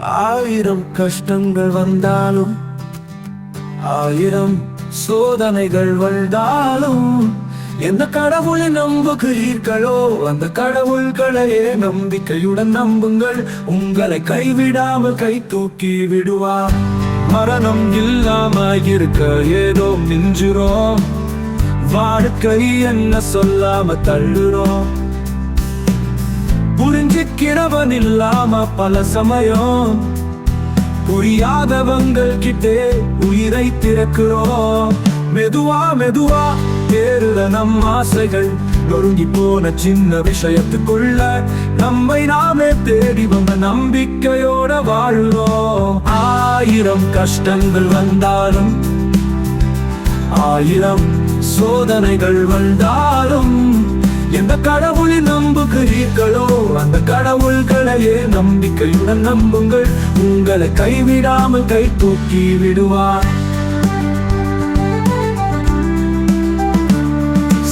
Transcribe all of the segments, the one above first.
ஆயிரம் கஷ்டங்கள் வந்தாலும் ஆயிரம் சோதனைகள் வந்தாலும் எந்த கடவுளை நம்புகிறீர்களோ அந்த கடவுள்களையே நம்பிக்கையுடன் நம்புங்கள். உங்களை கைவிடாமல் கை தூக்கி விடுவார். மரணம் இல்லாம இருக்க ஏதோ மிஞ்சுறோம். வாழ்க்கை என்ன சொல்லாம தள்ளுறோம். புரிஞ்சுக்கிறவன் இல்லாம பல சமயம் புரியாதவங்கள் கிட்டே உயிரை திறக்கிறோம். மெதுவா மெதுவா தேறுத நம் ஆசைகள் நொறுங்கி போன சின்ன விஷயத்துக்குள்ள நம்மை நாமே தேடி வந்த நம்பிக்கையோட வாழ்வோம். ஆயிரம் கஷ்டங்கள் வந்தாலும் ஆயிரம் சோதனைகள் வந்தாலும் எந்த கடவுளின் நம்புகிறீர்களோ அந்த கடவுள்களையே நம்பிக்கையுடன் நம்புங்கள். உங்களை கைவிடாமல் கை தூக்கி விடுவார்.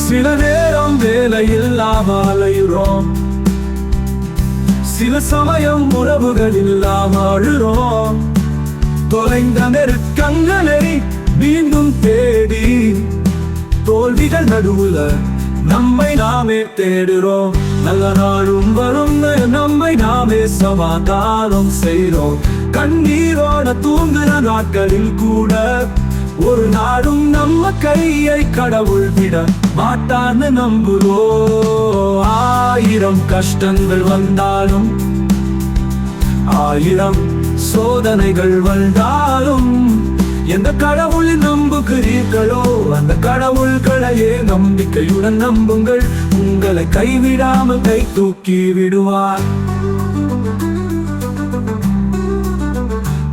சில நேரம் வேலையில்லாமல் அலையுறோம் சில சமயம் உறவுகள் இல்லாம அழுறோம் தொலைந்த நெருக்கங்களை மீண்டும் தேடி தோல்விகள் நடுவுல நம்மை நாமே தேடுறோம். நல்ல நாளும் வரும் நம்மை நாமே சமாதானம் செய்கிறோம் கண்ணீரோட தூங்குற நாட்களில் கூட ஒரு நாளும் நம்ம கையை கடவுள் விட மாட்டான்னு நம்புறோ ஆயிரம் கஷ்டங்கள் வந்தாலும் ஆயிரம் சோதனைகள் வந்தாலும் எந்த கடவுளை நம்புகிறீர்களோ அந்த கடவுள்களையே நம்பிக்கையுடன் நம்புங்கள். உங்களை கைவிடாமல் கை தூக்கி விடுவார்.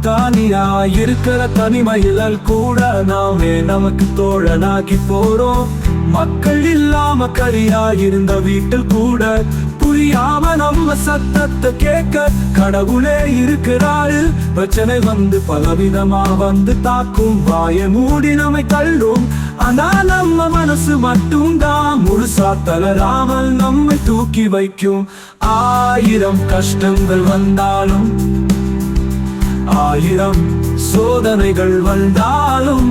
தானியா இருக்கிற தனிமையில் கூட நாமே நமக்கு தோழனாக்கி போறோம். மக்கள் இல்லாம கரியா இருந்த வீட்டில் கூட புரியாம நம்ம சத்தத்தை கேட்க கடவுளே இருக்கிறாரு. பிரச்சனை வந்து பலவிதமா வந்து தாக்கும். வாய மூடி நம்மை தள்ளும். ஆனா நம்ம மனசு மட்டும் தான் முழுசா தளராமல் நம்மை தூக்கி வைக்கும். ஆயிரம் கஷ்டங்கள் வந்தாலும் ஆயிரம் சோதனைகள் வந்தாலும்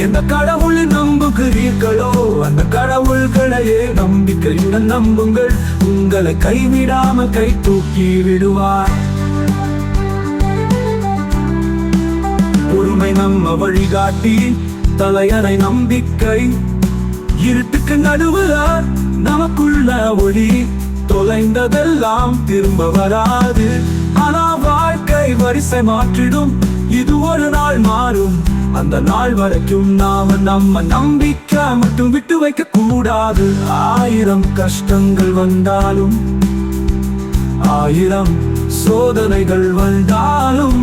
எந்த கடவுளை நம்புகிறீர்களோ அந்த கடவுள்களையே நம்பிக்கையுடன் நம்புங்கள். உங்களை கைவிடாம கை தூக்கி விடுவார். பொறுமை நம்ம வழிகாட்டி தலையறை நம்பிக்கை. இருட்டுக்கு நடுவுல நமக்குள்ள ஒளி. தொலைந்ததெல்லாம் திரும்ப வராது. ஆனா வாழ்க்கை வரிசை மாற்றிடும். இது ஒரு நாள் மாறும். அந்த நாள் வரைக்கும் நாம நம்ம நம்பிக்கை மட்டும் விட்டு வைக்க கூடாது. ஆயிரம் கஷ்டங்கள் வந்தாலும் ஆயிரம் சோதனைகள் வந்தாலும்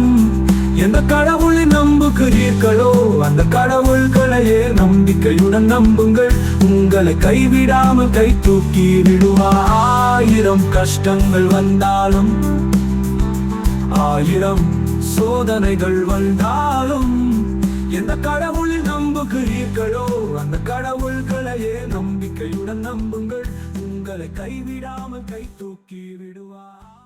எந்த கடவுளை நம்புகிறீர்களோ அந்த கடவுள்களையே நம்பிக்கையுடன் நம்புங்கள். உங்களை கைவிடாமல் கை தூக்கி விடுவார் ஆயிரம் கஷ்டங்கள் வந்தாலும் ஆயிரம் சோதனைகள் வந்தாலும் எந்த கடவுள் நம்புகிறீர்களோ அந்த கடவுள்களையே நம்பிக்கையுடன் நம்புங்கள். உங்களை கைவிடாமல் கை தூக்கி விடுவார்.